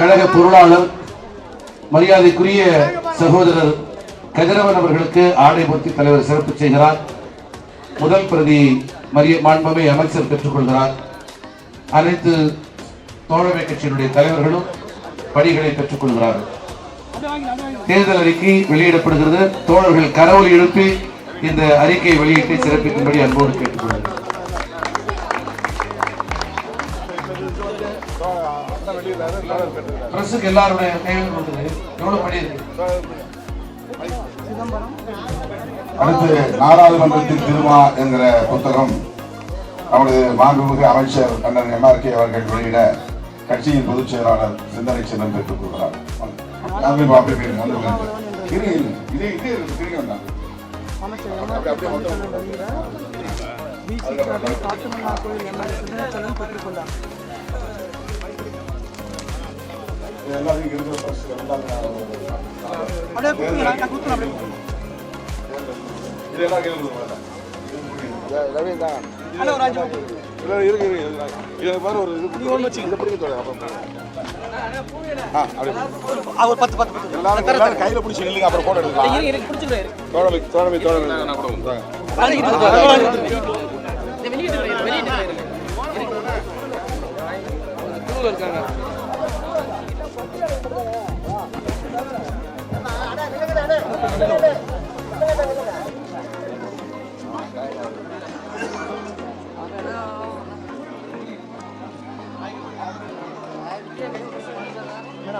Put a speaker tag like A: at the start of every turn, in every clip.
A: கழக பொருளாளர் மரியாதைக்குரிய சகோதரர் கதிரவன் அவர்களுக்கு ஆடை பொருத்தி தலைவர் சிறப்பு செய்கிறார். முதல் பிரதி மரிய மாண்பமை அமைச்சர் பெற்றுக்கொள்கிறார். அனைத்து தோழமை கட்சியினுடைய தலைவர்களும் படிகளை பெற்றுக்கொள்கிறார்கள் தேர்தல் அறிக்கை வெளியிடப்படுகிறது. தோழர்கள் கரவல் எழுப்பி இந்த அறிக்கை வெளியீட்டை சிறப்பிக்கும்படி அன்போடு கேட்டுக்கொள்கிறேன். பிரஸுக்கு எல்லாருடைய கையில் கொடுக்குது எவ்வளவு படி இருக்கு
B: அடுத்து நாடாளுமன்றத்தின் திருமா என்கிற புத்தகம் நமது மாண்புமிகு அமைச்சர் அண்ணன் எம்ஆர்கே அவர்கள் வெளியிட கட்சியின் பொதுச் செயலாளர் சிந்தனை சின்னம் பெற்றுக் கொள்கிறார். அப்படி மொத்தம் இருக்கிற இது எல்லாம் இருக்கு, இருக்கு, பாரு ஒரு இது பிடிக்க ஆ, அப்படியே. எல்லாரும் எல்லாரும் கையில பிடிச்சி அப்புறம் photo எடுக்கலாம். தோழமை, தோழமை, தோழமை.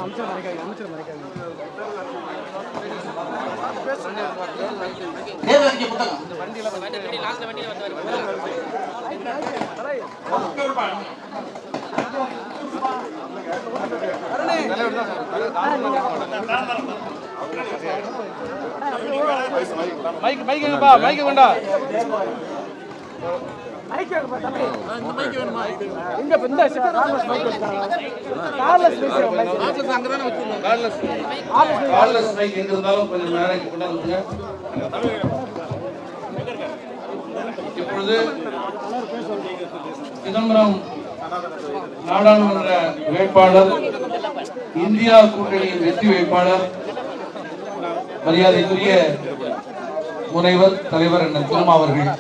B: அமைச்சர் வாங்க.
A: அமைச்சர் அறிக்கை புத்தகம்
C: மைக் மைக் எங்கப்பா? மைக் கொண்டா.
A: கார்லெஸ் மைக் எங்க இருந்தாலும் கொஞ்சம் மேடைக்கு கொண்டாந்துங்க இப்பொழுது சிதம்பரம் நாடாளுமன்ற வேட்பாளர் இந்தியா கூட்டணியின் வெற்றி வேட்பாளர் மரியாதைக்குரிய முனைவர் தலைவர் அண்ணன் திருமா அவர்கள்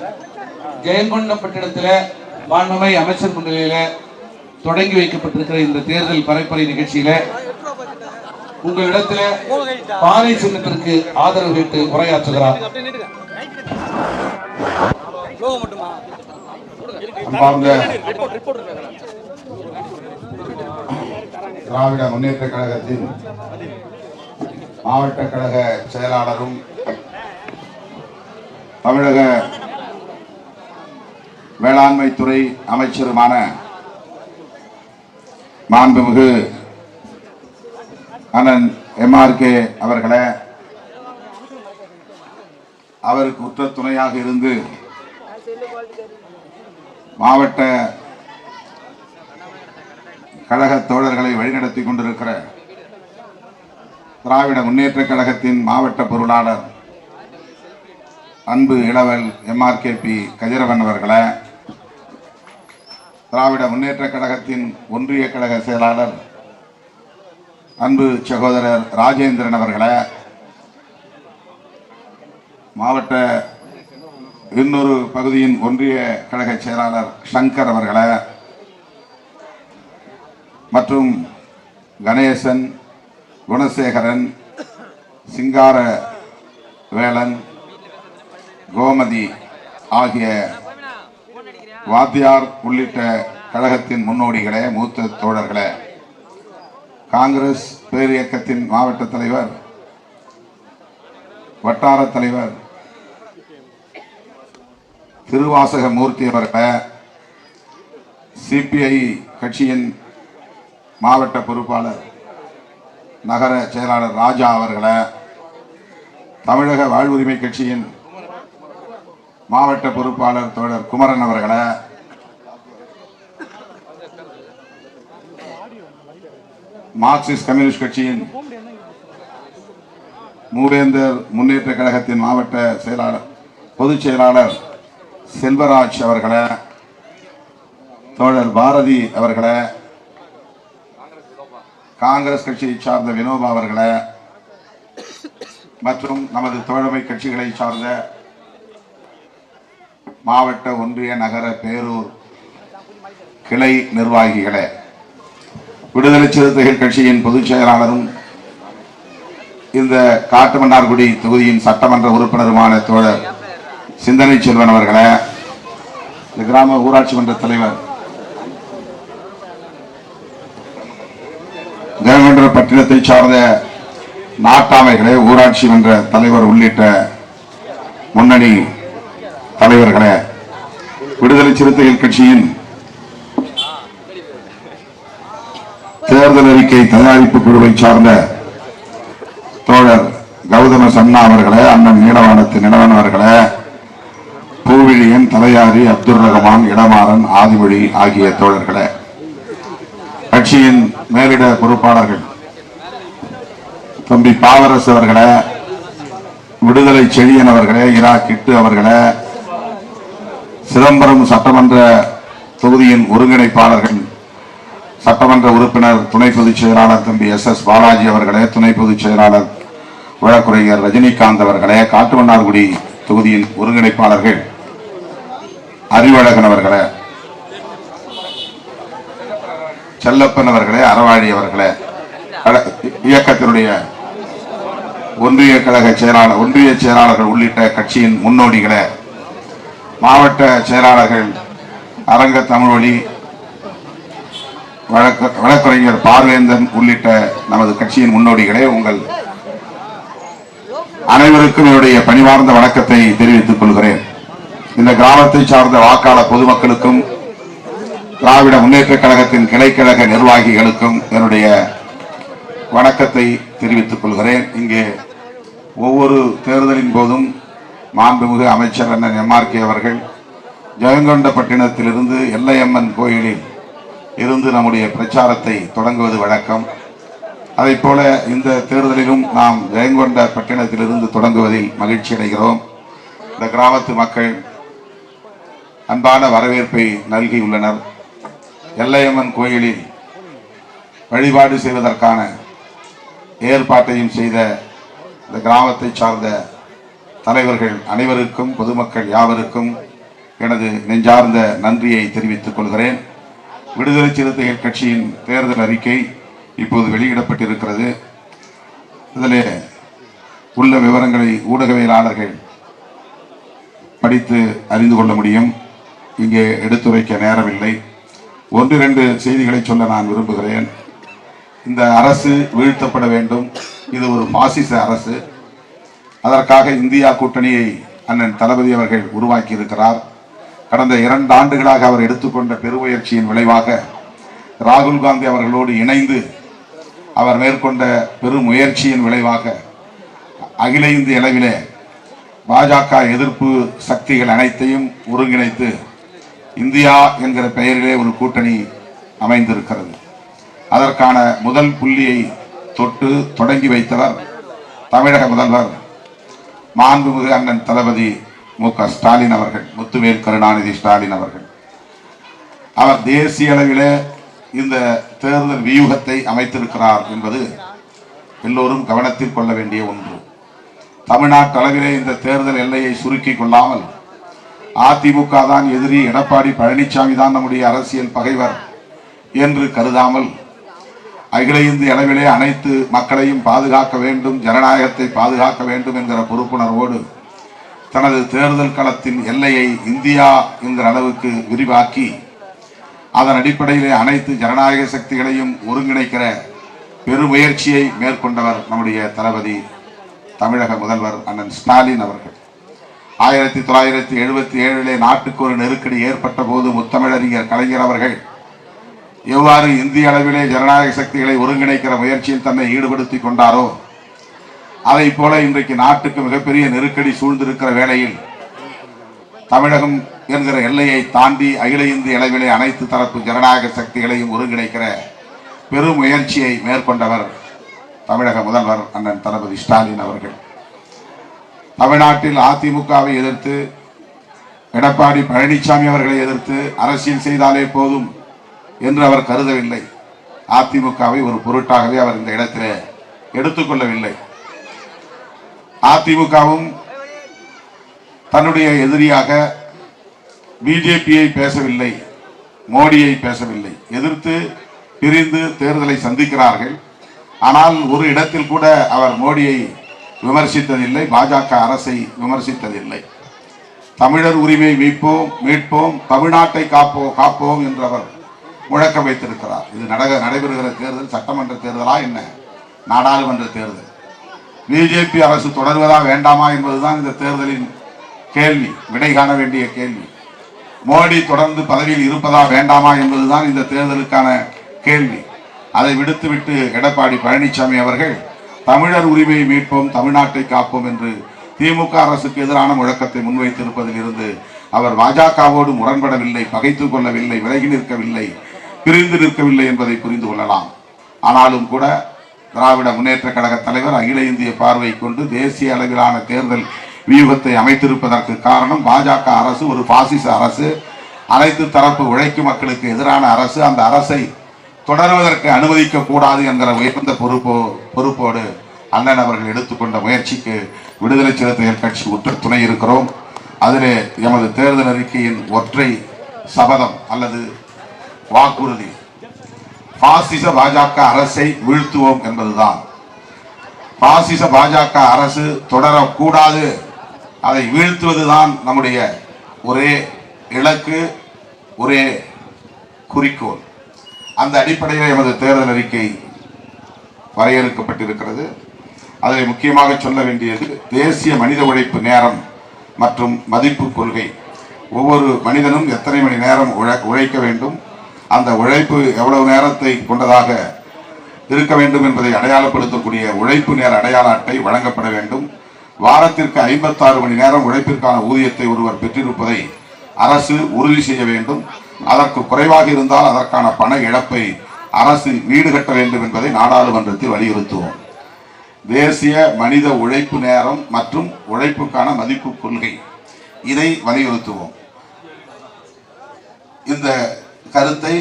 A: ஜெயங்கொண்டப்பட்டிடத்தில் மாண்புமை அமைச்சர் முன்னிலையில தொடங்கி வைக்கப்பட்டிருக்கிற இந்த தேர்தல் பரப்புரை நிகழ்ச்சியில உங்களிடத்துல பானை சின்னத்திற்கு ஆதரவு கேட்டு உரையாற்றுகிறார்.
B: திராவிட முன்னேற்ற கழகத்தின் மாவட்ட கழக செயலாளரும் தமிழக வேளாண்மை துறை அமைச்சருமான மாண்புமிகு அண்ணன் எம்ஆர்கே அவர்களை அவருக்கு உற்ற துணையாக இருந்து மாவட்ட கழக தோழர்களை வழிநடத்தி கொண்டிருக்கிற திராவிட முன்னேற்ற கழகத்தின் மாவட்ட பொருளாளர் அன்பு இளவல் எம்ஆர்கேபி கதிரவன் அவர்களை திராவிட முன்னேற்ற கழகத்தின் ஒன்றிய கழக செயலாளர் அன்பு சகோதரர் ராஜேந்திரன் அவர்களை மாவட்ட இன்னொரு பகுதியின் ஒன்றிய கழக செயலாளர் சங்கர் அவர்களை மற்றும் கணேசன் குணசேகரன் சிங்கார வேலன் கோமதி ஆகிய வாத்தியார் உள்ளிட்ட கழகத்தின் முன்னோடிகளே மூத்த தோழர்களே. காங்கிரஸ் பேரியக்கத்தின் மாவட்ட தலைவர் வட்டார தலைவர் திருவாசக மூர்த்தி அவர்களே சிபிஐ கட்சியின் மாவட்ட பொறுப்பாளர் நகர செயலாளர் ராஜா அவர்களை தமிழக வாழ்வுரிமை கட்சியின் மாவட்ட பொறுப்பாளர் தோழர் குமரன் அவர்களை மார்க்சிஸ்ட் கம்யூனிஸ்ட் கட்சியின் மூவேந்தர் முன்னேற்ற கழகத்தின் மாவட்ட செயலாளர் பொதுச் செயலாளர் செல்வராஜ் அவர்களை தோழர் பாரதி அவர்களை காங்கிரஸ் கட்சியை சார்ந்த வினோபா அவர்களை மற்றும் நமது தோழமை கட்சிகளை சார்ந்த மாவட்ட ஒன்றிய நகர பேரூர் கிளை நிர்வாகிகளே விடுதலை சிறுத்தைகள் கட்சியின் பொதுச் செயலாளரும் இந்த காட்டுமன்னார்குடி தொகுதியின் சட்டமன்ற உறுப்பினருமான தோழர் சிந்தனை செல்வன் அவர்களை இந்த கிராம ஊராட்சி மன்ற தலைவர் ஜெயமன்ற சார்ந்த நாட்டாமைகளே ஊராட்சி மன்ற தலைவர் உள்ளிட்ட முன்னணி தலைவர்களே விடுதலை சிறுத்தைகள் கட்சியின் தேர்தல் அறிக்கை தயாரிப்பு குழுவை சார்ந்த தோழர் கௌதம சன்னா அவர்களே அண்ணன் நீலவானத்து நிலவன் அவர்களே பூவிழியன் தலையாரி அப்துல் ரஹமான் இடமாறன் ஆதிமொழி ஆகிய தோழர்களே கட்சியின் மேலிட பொறுப்பாளர்கள் தம்பி பாவரசு அவர்களை விடுதலை செழியன் அவர்களே இரா கிட்டு அவர்களே சிதம்பரம் சட்டமன்ற தொகுதியின் ஒருங்கிணைப்பாளர்கள் சட்டமன்ற உறுப்பினர் துணை பொதுச் செயலாளர் தம்பி எஸ் எஸ் பாலாஜி அவர்களே துணை பொதுச் செயலாளர் வழக்குரைஞர் ரஜினிகாந்த் அவர்களே காட்டுமன்னார்குடி தொகுதியின் ஒருங்கிணைப்பாளர்கள் அறிவழகன் அவர்களே செல்லப்பன் அவர்களே அறவாழி அவர்களே இயக்கத்தினுடைய ஒன்றிய கழக செயலாளர் ஒன்றிய செயலாளர்கள் உள்ளிட்ட கட்சியின் முன்னோடிகளை மாவட்ட செயலாளர்கள் அரங்க தமிழ்வழி வழக்கு வழக்குரைஞர் பார்வேந்தன் உள்ளிட்ட நமது கட்சியின் முன்னோடிகளே உங்கள் அனைவருக்கும் என்னுடைய பணிவார்ந்த வணக்கத்தை தெரிவித்துக் கொள்கிறேன். இந்த கிராமத்தை சார்ந்த வாக்காளர் பொதுமக்களுக்கும் திராவிட முன்னேற்ற கழகத்தின் கிளைக்கழக நிர்வாகிகளுக்கும் என்னுடைய வணக்கத்தை தெரிவித்துக் கொள்கிறேன். இங்கே ஒவ்வொரு தேர்தலின் போதும் மாண்புமிகு அமைச்சர் அண்ணன் எம்ஆர்கே அவர்கள் ஜெயங்கொண்டப்பட்டினத்திலிருந்து எல்லையம்மன் கோயிலில் இருந்து நம்முடைய பிரச்சாரத்தை தொடங்குவது வழக்கம். அதைப் போல இந்த தேர்தலிலும் நாம் ஜெயங்கொண்ட பட்டினத்திலிருந்து தொடங்குவதில் மகிழ்ச்சி அடைகிறோம். இந்த கிராமத்து மக்கள் அன்பான வரவேற்பை நல்கியுள்ளனர் எல்லையம்மன் கோயிலில் வழிபாடு செய்வதற்கான ஏற்பாட்டையும் செய்த இந்த கிராமத்தை சார்ந்த தலைவர்கள் அனைவருக்கும் பொதுமக்கள் யாவருக்கும் எனது நெஞ்சார்ந்த நன்றியை தெரிவித்துக் கொள்கிறேன். விடுதலை சிறுத்தைகள் கட்சியின் தேர்தல் அறிக்கை இப்போது வெளியிடப்பட்டிருக்கிறது. இதிலே உள்ள விவரங்களை ஊடகவியலாளர்கள் படித்து அறிந்து கொள்ள முடியும். இங்கே எடுத்துரைக்க நேரமில்லை. ஒன்று இரண்டு செய்திகளை சொல்ல நான் விரும்புகிறேன். இந்த அரசு வீழ்த்தப்பட வேண்டும். இது ஒரு பாசிச அரசு. அதற்காக இந்தியா கூட்டணியை அண்ணன் தளபதி அவர்கள் உருவாக்கி இருக்கிறார் கடந்த இரண்டு ஆண்டுகளாக அவர் எடுத்துக்கொண்ட பெருமுயற்சியின் விளைவாக ராகுல் காந்தி அவர்களோடு இணைந்து அவர் மேற்கொண்ட பெருமுயற்சியின் விளைவாக அகில இந்திய அளவிலே பாஜக எதிர்ப்பு சக்திகள் அனைத்தையும் ஒருங்கிணைத்து இந்தியா என்கிற பெயரிலே ஒரு கூட்டணி அமைந்திருக்கிறது. அதற்கான முதல் புள்ளியை தொட்டு தொடங்கி வைத்தவர் தமிழக முதல்வர் மாண்புமிகு அண்ணன் தளபதி மு க ஸ்டாலின் அவர்கள் முத்துவேல் கருணாநிதி ஸ்டாலின் அவர்கள். அவர் தேசிய அளவிலே இந்த தேர்தல் வியூகத்தை அமைத்திருக்கிறார் என்பது எல்லோரும் கவனத்தில் கொள்ள வேண்டிய ஒன்று. தமிழ்நாட்டு அளவிலே இந்த தேர்தல் எல்லையை சுருக்கிக் கொள்ளாமல் அதிமுக தான் எதிரி எடப்பாடி பழனிசாமி தான் நம்முடைய அரசியல் பகைவர் என்று கருதாமல் அகில இந்திய அளவிலே அனைத்து மக்களையும் பாதுகாக்க வேண்டும் ஜனநாயகத்தை பாதுகாக்க வேண்டும் என்கிற பொறுப்புணர்வோடு தனது தேர்தல் களத்தின் எல்லையை இந்தியா என்கிற அளவுக்கு விரிவாக்கி அதன் அடிப்படையிலே அனைத்து ஜனநாயக சக்திகளையும் ஒருங்கிணைக்கிற பெருமுயற்சியை மேற்கொண்டவர் நம்முடைய தளபதி தமிழக முதல்வர் அண்ணன் ஸ்டாலின் அவர்கள். ஆயிரத்தி தொள்ளாயிரத்தி எழுபத்தி ஏழிலே நாட்டுக்கு ஒரு நெருக்கடி ஏற்பட்ட போது முத்தமிழறிஞர் கலைஞர் அவர்கள் எவ்வாறு இந்திய அளவிலே ஜனநாயக சக்திகளை ஒருங்கிணைக்கிற முயற்சியில் தன்னை ஈடுபடுத்திக் கொண்டாரோ அதை போல இன்றைக்கு நாட்டுக்கு மிகப்பெரிய நெருக்கடி சூழ்ந்திருக்கிற வேளையில் தமிழகம் என்கிற எல்லையை தாண்டி அகில இந்திய அளவிலே அனைத்து தரப்பு ஜனநாயக சக்திகளையும் ஒருங்கிணைக்கிற பெரும் முயற்சியை மேற்கொண்டவர் தமிழக முதல்வர் அண்ணன் தளபதி ஸ்டாலின் அவர்கள். தமிழ்நாட்டில் அதிமுகவை எதிர்த்து எடப்பாடி பழனிசாமி அவர்களை எதிர்த்து அரசியல் செய்தாலே போதும் என்று அவர் கருதவில்லை. அதிமுகவை ஒரு பொருட்டாகவே அவர் இந்த இடத்திலே எடுத்துக்கொள்ளவில்லை. அதிமுகவும் தன்னுடைய எதிரியாக பிஜேபியை பேசவில்லை மோடியை பேசவில்லை. எதிர்த்து பிரிந்து தேர்தலை சந்திக்கிறார்கள். ஆனால் ஒரு இடத்தில் கூட அவர் மோடியை விமர்சித்ததில்லை பாஜக அரசை விமர்சித்ததில்லை. தமிழர் உரிமை மீட்போம் மீட்போம் தமிழ்நாட்டை காப்போம் காப்போம் என்று அவர் முழக்கம் வைத்திருக்கிறார். இது நடக நடைபெறுகிற தேர்தல் சட்டமன்ற தேர்தலா என்ன? நாடாளுமன்ற தேர்தல். பிஜேபி அரசு தொடர்வதா வேண்டாமா என்பதுதான் இந்த தேர்தலின் கேள்வி விடை காண வேண்டிய கேள்வி. மோடி தொடர்ந்து பதவியில் இருப்பதா வேண்டாமா என்பதுதான் இந்த தேர்தலுக்கான கேள்வி. அதை விடுத்துவிட்டு எடப்பாடி பழனிசாமி அவர்கள் தமிழர் உரிமையை மீட்போம் தமிழ்நாட்டை காப்போம் என்று திமுக அரசுக்கு எதிரான முழக்கத்தை முன்வைத்திருப்பதில் இருந்து அவர் பாஜகவோடு முரண்படவில்லை பகைத்துக் கொள்ளவில்லை விலகி நிற்கவில்லை. பிரிந்து நிற்கவில்லை என்பதை புரிந்து கொள்ளலாம். ஆனாலும் கூட திராவிட முன்னேற்ற கழக தலைவர் அகில இந்திய பார்வை கொண்டு தேசிய அளவிலான தேர்தல் வியூகத்தை அமைத்திருப்பதற்கு காரணம் பாஜக அரசு ஒரு பாசிச அரசு. அனைத்து தரப்பு உழைக்கும் மக்களுக்கு எதிரான அரசு. அந்த அரசை தொடர்வதற்கு அனுமதிக்க கூடாது என்கிற உயர்ந்த பொறுப்போ பொறுப்போடு அண்ணன் அவர்கள் எடுத்துக்கொண்ட முயற்சிக்கு விடுதலை சிறுத்தைகள் கட்சி உற்ற துணை இருக்கிறோம். அதிலே எமது தேர்தல் அறிக்கையின் ஒற்றை சபதம் அல்லது வாக்குறுதி. பாசிச பாஜக அரசை வீழ்த்துவோம் என்பதுதான். பாசிச பாஜக அரசு தொடரக்கூடாது. அதை வீழ்த்துவதுதான் நம்முடைய ஒரே இலக்கு ஒரே குறிக்கோள். அந்த அடிப்படையில் எமது தேர்தல் அறிக்கை வரையறுக்கப்பட்டிருக்கிறது. அதில் முக்கியமாக சொல்ல வேண்டியது தேசிய மனித உழைப்பு நேரம் மற்றும் மதிப்பு கொள்கை. ஒவ்வொரு மனிதனும் எத்தனை மணி நேரம் உழைக்க வேண்டும்? அந்த உழைப்பு எவ்வளவு நேரத்தை கொண்டதாக இருக்க வேண்டும் என்பதை அடையாளப்படுத்தக்கூடிய உழைப்பு நேர அடையாள அட்டை வழங்கப்பட வேண்டும். வாரத்திற்கு ஐம்பத்தாறு மணி நேரம் உழைப்பிற்கான ஊதியத்தை ஒருவர் பெற்றிருப்பதை அரசு உறுதி செய்ய வேண்டும். அதற்கு குறைவாக இருந்தால் அதற்கான பண இழப்பை அரசு வீடு கட்ட வேண்டும் என்பதை நாடாளுமன்றத்தில் வலியுறுத்துவோம். தேசிய மனித உழைப்பு நேரம் மற்றும் உழைப்புக்கான மதிப்பு கொள்கை இதை வலியுறுத்துவோம். இந்த கருத்தை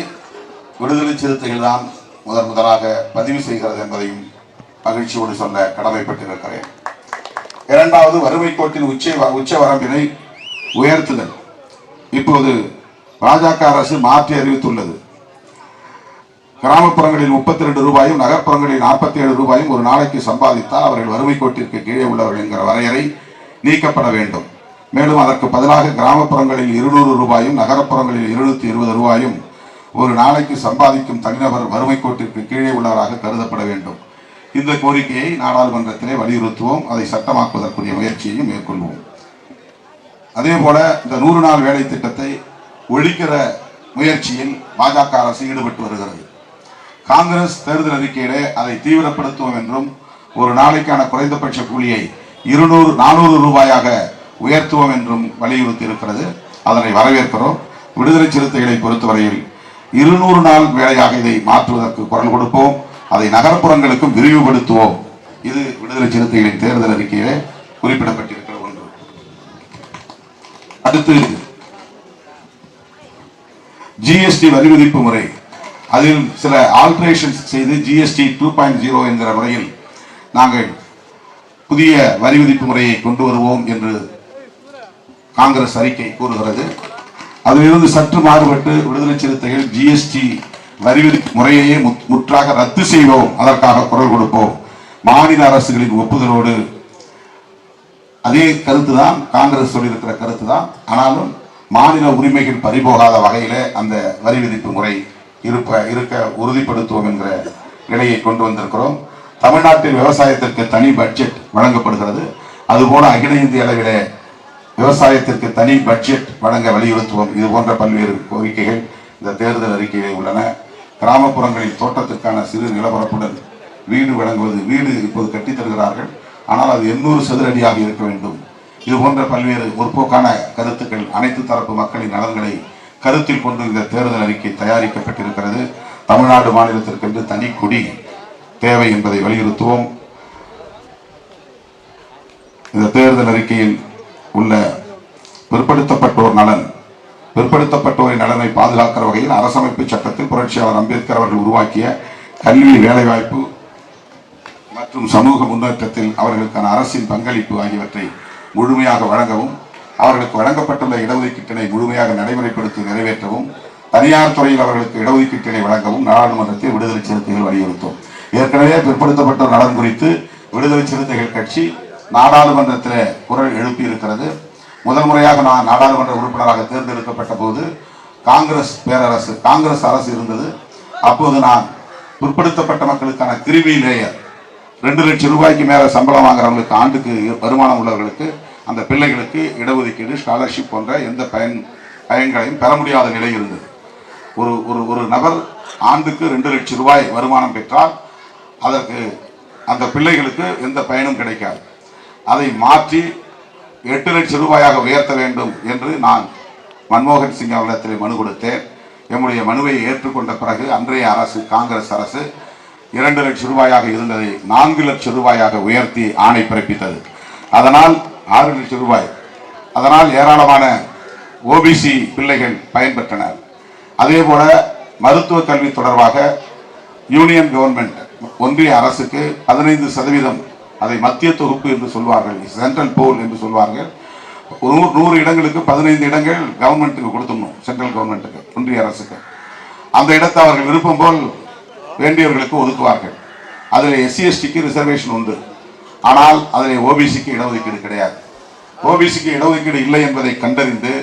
B: விடுதலை சிறுத்தைகள் தான் முதன் முதலாக பதிவு செய்கிறது என்பதையும் மகிழ்ச்சியோடு சொல்ல கடமைப்பட்டிருக்கிறேன். இரண்டாவது வறுமை கோட்டின் உச்ச உச்ச வரம்பினை உயர்த்துதல். இப்போது பாஜக அரசு மாற்றி அறிவித்துள்ளது. கிராமப்புறங்களில் முப்பத்தி ரெண்டு ரூபாயும் நகர்ப்புறங்களில் நாற்பத்தி ஏழு ரூபாயும் ஒரு நாளைக்கு சம்பாதித்தால் அவர்கள் வறுமை கோட்டிற்கு கீழே உள்ளவர்கள் என்கிற வரையறை நீக்கப்பட வேண்டும். மேலும் அதற்கு பதிலாக கிராமப்புறங்களில் இருநூறு ரூபாயும் நகரப்புறங்களில் இருநூத்தி இருபது ரூபாயும் ஒரு நாளைக்கு சம்பாதிக்கும் தனிநபர் வறுமை கோட்டிற்கு கீழே உள்ளவராக கருதப்பட வேண்டும். இந்த கோரிக்கையை நாடாளுமன்றத்திலே வலியுறுத்துவோம். அதை சட்டமாக்குவதற்குரிய முயற்சியையும் மேற்கொள்வோம். அதே போல இந்த நூறு நாள் வேலை திட்டத்தை ஒழிக்கிற முயற்சியில் பாஜக அரசு ஈடுபட்டு வருகிறது. காங்கிரஸ் தேர்தல் அறிக்கையிலே அதை தீவிரப்படுத்துவோம் என்றும் ஒரு நாளைக்கான குறைந்தபட்ச கூலியை இருநூறு நானூறு ரூபாயாக உயர்த்துவோம் என்றும் வலியுறுத்தி இருக்கிறது அதனை வரவேற்கிறோம். விடுதலை சிறுத்தைகளை பொறுத்தவரையில் இருநூறு நாள் வேலையாக இதை மாற்றுவதற்கு குரல் கொடுப்போம். அதை நகர்ப்புறங்களுக்கும் விரிவுபடுத்துவோம். இது விடுதலை சிறுத்தைகளின் தேர்தல் அறிக்கையிலே குறிப்பிடப்பட்டிருக்கிற ஒன்று. அடுத்து ஜிஎஸ்டி வரி விதிப்பு முறை. அதில் சில ஆல்டரேஷன்ஸ் செய்து ஜிஎஸ்டி டூ பாயிண்ட் ஜீரோ என்கிற முறையில் நாங்கள் புதிய வரி விதிப்பு முறையை கொண்டு வருவோம் என்று காங்கிரஸ் அறிக்கை கூறுகிறது. அதிலிருந்து சற்று மாறுபட்டு விடுதலை சிறுத்தைகள் ஜிஎஸ்டி வரி முறையையே முத்- முற்றாக ரத்து செய்வோம். அதற்காக குரல் கொடுப்போம். மாநில அரசுகளின் ஒப்புதலோடு. அதே கருத்து தான் காங்கிரஸ் சொல்லியிருக்கிற கருத்து தான் ஆனாலும் மாநில உரிமைகள் பறிபோகாத வகையில் அந்த வரி விதிப்பு முறை இருப்ப இருக்க உறுதிப்படுத்துவோம் என்கிற நிலையை கொண்டு வந்திருக்கிறோம். தமிழ்நாட்டில் விவசாயத்திற்கு தனி பட்ஜெட் வழங்கப்படுகிறது. அதுபோல அகில இந்திய அளவிலே விவசாயத்திற்கு தனி பட்ஜெட் வழங்க வலியுறுத்துவோம். இது போன்ற பல்வேறு கோரிக்கைகள் இந்த தேர்தல் அறிக்கையில் உள்ளன. கிராமப்புறங்களில் தோட்டத்திற்கான சிறு நிலப்பரப்புடன் வீடு வழங்குவது வீடு இப்போது கட்டித் தருகிறார்கள். ஆனால் அது எண்ணூறு சதுரடியாக இருக்க வேண்டும். இது போன்ற பல்வேறு முற்போக்கான கருத்துக்கள் அனைத்து தரப்பு மக்களின் நலன்களை கருத்தில் கொண்டு இந்த தேர்தல் அறிக்கை தயாரிக்கப்பட்டிருக்கிறது. தமிழ்நாடு மாநிலத்திற்கென்று தனி குடி தேவை என்பதை வலியுறுத்துவோம். இந்த தேர்தல் அறிக்கையில் உள்ள பிற்படுத்தப்பட்டோர் நலன் பிற்படுத்தப்பட்டோரின் நலனை பாதுகாக்கிற வகையில் அரசமைப்பு சட்டத்தில் புரட்சியாளர் அம்பேத்கர் அவர்கள் உருவாக்கிய கல்வி வேலைவாய்ப்பு மற்றும் சமூக முன்னேற்றத்தில் அவர்களுக்கான அரசின் பங்களிப்பு ஆகியவற்றை முழுமையாக வழங்கவும் அவர்களுக்கு வழங்கப்பட்டுள்ள இடஒதுக்கீட்டினை முழுமையாக நடைமுறைப்படுத்தி நிறைவேற்றவும் தனியார் துறையில் அவர்களுக்கு இடஒதுக்கீட்டினை வழங்கவும் நாடாளுமன்றத்தில் விடுதலை சிறுத்தைகள் வலியுறுத்தும். ஏற்கனவே பிற்படுத்தப்பட்டோர் நலன் குறித்து விடுதலை சிறுத்தைகள் கட்சி நாடாளுமன்றத்தில் குரல் எழுப்பி இருக்கிறது முதல் முறையாக நான் நாடாளுமன்ற உறுப்பினராக தேர்ந்தெடுக்கப்பட்ட போது காங்கிரஸ் பேரரசு காங்கிரஸ் அரசு இருந்தது. அப்போது நான் பிற்படுத்தப்பட்ட மக்களுக்கான கிருமி லேயர் ரெண்டு லட்சம் ரூபாய்க்கு மேலே சம்பளம் வாங்குறவங்களுக்கு ஆண்டுக்கு வருமானம் உள்ளவர்களுக்கு அந்த பிள்ளைகளுக்கு இடஒதுக்கீடு ஸ்காலர்ஷிப் போன்ற எந்த பயன் பயன்களையும் பெற முடியாத நிலை இருந்தது. ஒரு ஒரு ஒரு நபர் ஆண்டுக்கு ரெண்டு லட்சம் ரூபாய் வருமானம் பெற்றால் அதற்கு அந்த பிள்ளைகளுக்கு எந்த பயனும் கிடைக்காது. அதை மாற்றி எட்டு லட்சம் ரூபாயாக உயர்த்த வேண்டும் என்று நான் மன்மோகன் சிங் அவரிடத்தில் மனு கொடுத்தேன். என்னுடைய மனுவை ஏற்றுக்கொண்ட பிறகு அன்றைய அரசு காங்கிரஸ் அரசு இரண்டு லட்சம் ரூபாயாக இருந்ததை நான்கு லட்சம் ரூபாயாக உயர்த்தி ஆணை பிறப்பித்தது. அதனால் ஆறு லட்சம் ரூபாய். அதனால் ஏராளமான ஓபிசி பிள்ளைகள் பயன்பெற்றனர். அதே போல மருத்துவ கல்வி தொடர்பாக யூனியன் கவர்மெண்ட் ஒன்றிய அரசுக்கு பதினைந்து சதவீதம் அதை மத்திய தொகுப்பு என்று சொல்வார்கள் சென்ட்ரல் போல் என்று சொல்வார்கள். ஒரு நூறு நூறு இடங்களுக்கு பதினைந்து இடங்கள் கவர்மெண்ட்டுக்கு கொடுத்துடணும் சென்ட்ரல் கவர்மெண்ட்டுக்கு ஒன்றிய அரசுக்கு. அந்த இடத்தை அவர்கள் விருப்பம் போல் வேண்டியவர்களுக்கு ஒதுக்குவார்கள். அதில் எஸ்சிஎஸ்டிக்கு ரிசர்வேஷன் உண்டு. ஆனால் அதில் ஓபிசிக்கு இடஒதுக்கீடு கிடையாது. ஓபிசிக்கு இடஒதுக்கீடு இல்லை என்பதை கண்டறிந்து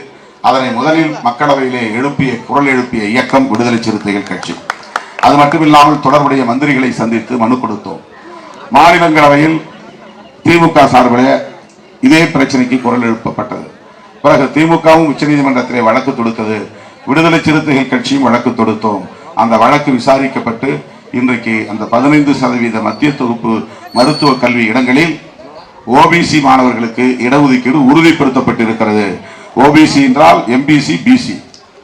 B: அதனை முதலில் மக்களவையிலே எழுப்பிய குரல் எழுப்பிய இயக்கம் விடுதலை சிறுத்தைகள் கட்சி. அது மட்டுமில்லாமல் தொடர்புடைய மந்திரிகளை சந்தித்து மனு கொடுத்தோம். மாநிலங்களவையில் திமுக சார்பில் இதே பிரச்சனைக்கு குரல் எழுப்பப்பட்டது. பிறகு திமுகவும் உச்சநீதிமன்றத்திலே வழக்கு தொடுத்தது. விடுதலை சிறுத்தைகள் கட்சியும் வழக்கு தொடுத்தோம். அந்த வழக்கு விசாரிக்கப்பட்டு இன்றைக்கு அந்த பதினைந்து சதவீத மத்திய தொகுப்பு மருத்துவ கல்வி இடங்களில் ஓபிசி மாணவர்களுக்கு இடஒதுக்கீடு உறுதிப்படுத்தப்பட்டிருக்கிறது. ஓபிசி என்றால் எம்பிசி பிசி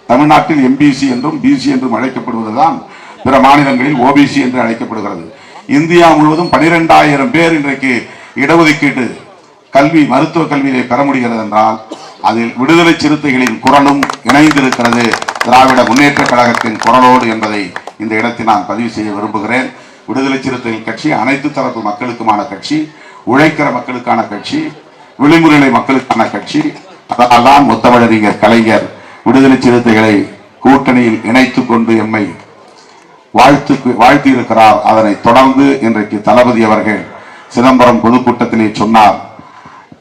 B: தமிழ்நாட்டில் எம்பிசி என்றும் பிசி என்றும் அழைக்கப்படுவதுதான் பிற மாநிலங்களில் ஓபிசி என்று அழைக்கப்படுகிறது. இந்தியா முழுவதும் பனிரெண்டாயிரம் பேர் இன்றைக்கு இடஒதுக்கீட்டு கல்வி மருத்துவ கல்வியை பெற முடிகிறது என்றால் அதில் விடுதலை சிறுத்தைகளின் குரலும் இணைந்திருக்கிறது. திராவிட முன்னேற்ற கழகத்தின் குரலோடு என்பதை இந்த இடத்தில் நான் பதிவு செய்ய விரும்புகிறேன். விடுதலை சிறுத்தைகள் கட்சி அனைத்து தரப்பு மக்களுக்குமான கட்சி உழைக்கிற மக்களுக்கான கட்சி விளிமுறை மக்களுக்கான கட்சி அதனால்தான் முத்தமிழறிஞர் கலைஞர் விடுதலை சிறுத்தைகளை கூட்டணியில் இணைத்து கொண்டு எம்மை வாழ்த்து வாழ்த்தியிருக்கிறார் அதனை தொடர்ந்து இன்றைக்கு தளபதி அவர்கள் சிதம்பரம் பொதுக்கூட்டத்திலே சொன்னார்.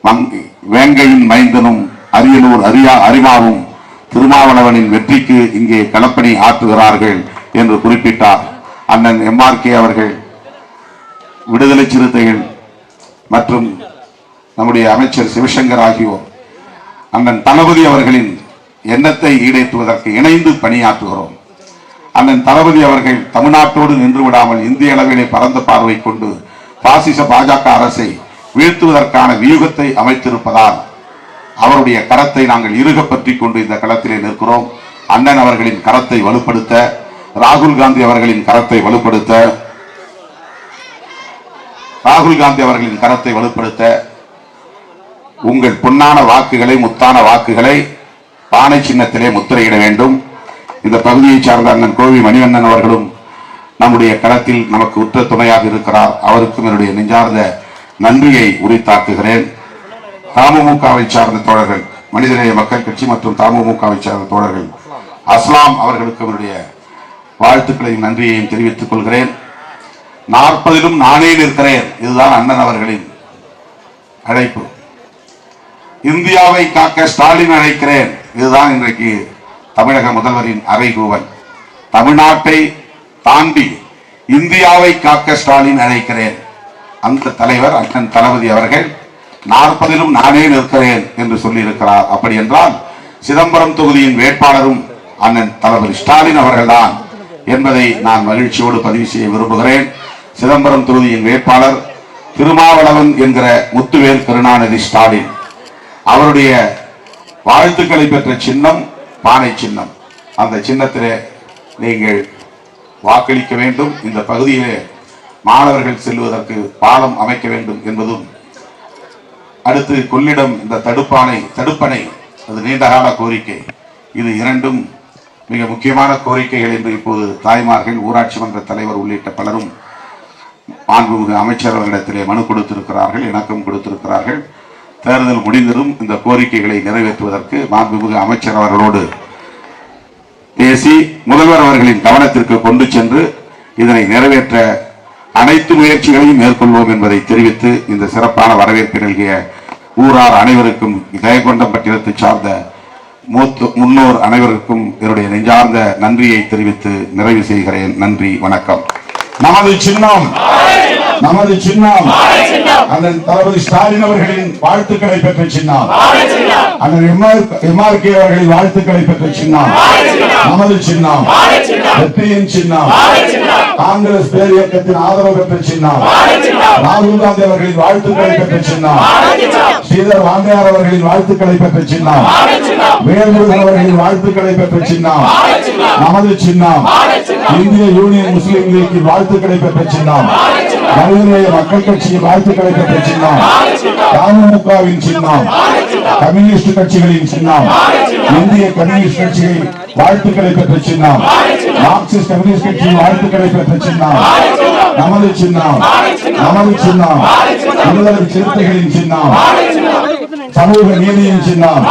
B: வங்கி- வேங்கையின் மைந்தனும் அரியலூர் அரியா அரிமாவும் திருமாவளவனின் வெற்றிக்கு இங்கே களப்பணி ஆற்றுகிறார்கள் என்று குறிப்பிட்டார். அண்ணன் எம்ஆர்கே அவர்கள் விடுதலை சிறுத்தைகள் மற்றும் நம்முடைய அமைச்சர் சிவசங்கர் ஆகியோர் அண்ணன் தளபதி அவர்களின் எண்ணத்தை ஈடேற்றுவதற்கு இணைந்து பணியாற்றுகிறோம். அண்ணன் தளபதி அவர்கள் தமிழ்நாட்டோடு நின்று விடாமல் இந்திய அளவிலே பரந்த பார்வை கொண்டு பாசிச பாஜக அரசை வீழ்த்துவதற்கான வியூகத்தை அமைத்திருப்பதால் அவருடைய கரத்தை நாங்கள் இறுக பற்றி கொண்டு இந்த களத்திலே நிற்கிறோம். அண்ணன் அவர்களின் கரத்தை வலுப்படுத்த ராகுல் காந்தி அவர்களின் கரத்தை வலுப்படுத்த ராகுல் காந்தி அவர்களின் கரத்தை வலுப்படுத்த உங்கள் பொன்னான வாக்குகளை முத்தான வாக்குகளை பானை சின்னத்திலே முத்திரையிட வேண்டும். இந்த பகுதியை சார்ந்த அண்ணன் கோவி மணிவண்ணன் அவர்களும் நம்முடைய களத்தில் நமக்கு உற்ற துணையாக இருக்கிறார். அவருக்கும் என்னுடைய நெஞ்சார்ந்த நன்றியை உரித்தாக்குகிறேன். தமுமுகவை சார்ந்த தோழர்கள் மனிதநேய மக்கள் கட்சி மற்றும் தமுமுகவை சார்ந்த தோழர்கள் அஸ்லாம் அவர்களுக்கு என்னுடைய வாழ்த்துக்களையும் நன்றியையும் தெரிவித்துக் கொள்கிறேன். நாற்பதிலும் நானே நிற்கிறேன். இதுதான் அண்ணன் அவர்களின் அழைப்பு. இந்தியாவை காக்க ஸ்டாலின் அழைக்கிறேன். இதுதான் இன்றைக்கு தமிழக முதல்வரின் அறைகூவல். தமிழ்நாட்டை தாண்டி இந்தியாவை காக்க ஸ்டாலின் அழைக்கிறேன். அந்த தலைவர் அண்ணன் தளபதி அவர்கள் நாற்பதிலும் நானே நிற்கிறேன் என்று சொல்லியிருக்கிறார். அப்படி என்றால் சிதம்பரம் தொகுதியின் வேட்பாளரும் அண்ணன் தளபதி ஸ்டாலின் அவர்கள்தான் என்பதை நான் மகிழ்ச்சியோடு பதிவு செய்ய விரும்புகிறேன். சிதம்பரம் தொகுதியின் வேட்பாளர் திருமாவளவன் என்கிற முத்துவேல் கருணாநிதி ஸ்டாலின். அவருடைய வாழ்த்துக்களை பெற்ற சின்னம் பானை சின்னம். அந்த சின்னத்திலே நீங்கள் வாக்களிக்க வேண்டும். இந்த பகுதியிலே மாணவர்கள் செல்வதற்கு பாலம் அமைக்க வேண்டும் என்பதும் அடுத்து கொள்ளிடம் இந்த தடுப்பானை தடுப்பணை அது நீண்டகால கோரிக்கை. இது இரண்டும் மிக முக்கியமான கோரிக்கைகள் என்று இப்போது தாய்மார்கள் ஊராட்சி மன்ற தலைவர் உள்ளிட்ட பலரும் மாண்புமிகு அமைச்சர் அவர்களிடத்திலே மனு கொடுத்திருக்கிறார்கள் இணக்கம் கொடுத்திருக்கிறார்கள். தேர்தல் முடிந்ததும் இந்த கோரிக்கைகளை நிறைவேற்றுவதற்கு மாண்புமிகு அமைச்சர் அவர்களோடு பேசி முதல்வர் அவர்களின் கவனத்திற்கு கொண்டு சென்று இதனை நிறைவேற்ற அனைத்து முயற்சிகளையும் மேற்கொள்வோம் என்பதை தெரிவித்து இந்த சிறப்பான வரவேற்பு நல்கிய ஊரார் அனைவருக்கும் ஜெயகொண்டம் பட்டினத்தை சார்ந்த மூத்த முன்னோர் அனைவருக்கும் என்னுடைய நெஞ்சார்ந்த நன்றியை தெரிவித்து நிறைவு செய்கிறேன். நன்றி வணக்கம். நமது சின்னம். நமது சின்னம். அண்ணன் தளபதி ஸ்டாலின் அவர்களின் வாழ்த்துக்களை பெற்ற சின்னம். அண்ணன் எம்ஆர்கே அவர்களின் வாழ்த்துக்களை பெற்ற சின்னம். நமது சின்னம். வெற்றியின் சின்னம். காங்கிரஸ் பேர் இயக்கத்தின் ஆதரவு பெற்ற சின்னம். ராகுல் காந்தி அவர்களின் வாழ்த்துக்களை பெற்ற சின்னம் ஸ்ரீதர் வாங்கையார் அவர்களின் வாழ்த்துக்களை பெற்ற சின்னம் வேல்முருகன் அவர்களின் வாழ்த்துக்களை பெற்ற சின்னம் நமது சின்னம் இந்திய யூனியன் முஸ்லீம் லீக்கின் வாழ்த்துக்களை பெற்ற சின்னம் மனிதநேய மக்கள் கட்சியின் வாழ்த்துக்களை பெற்ற சின்னம் தமுகவின் சின்னம் கம்யூனிஸ்ட் கட்சிகளின் சின்னம் இந்திய கம்யூனிஸ்ட் கட்சிகளின் வாழ்த்துக்களை பெற்ற சின்னம் மார்க்சிஸ்ட் கம்யூனிஸ்ட் கட்சியின் வாழ்த்துக்களை பெற்ற சின்னம் நமது சின்னம் நமது சின்னம் விடுதலை சிறுத்தைகளின் சின்னம் சமூக நீதியின் சின்னம்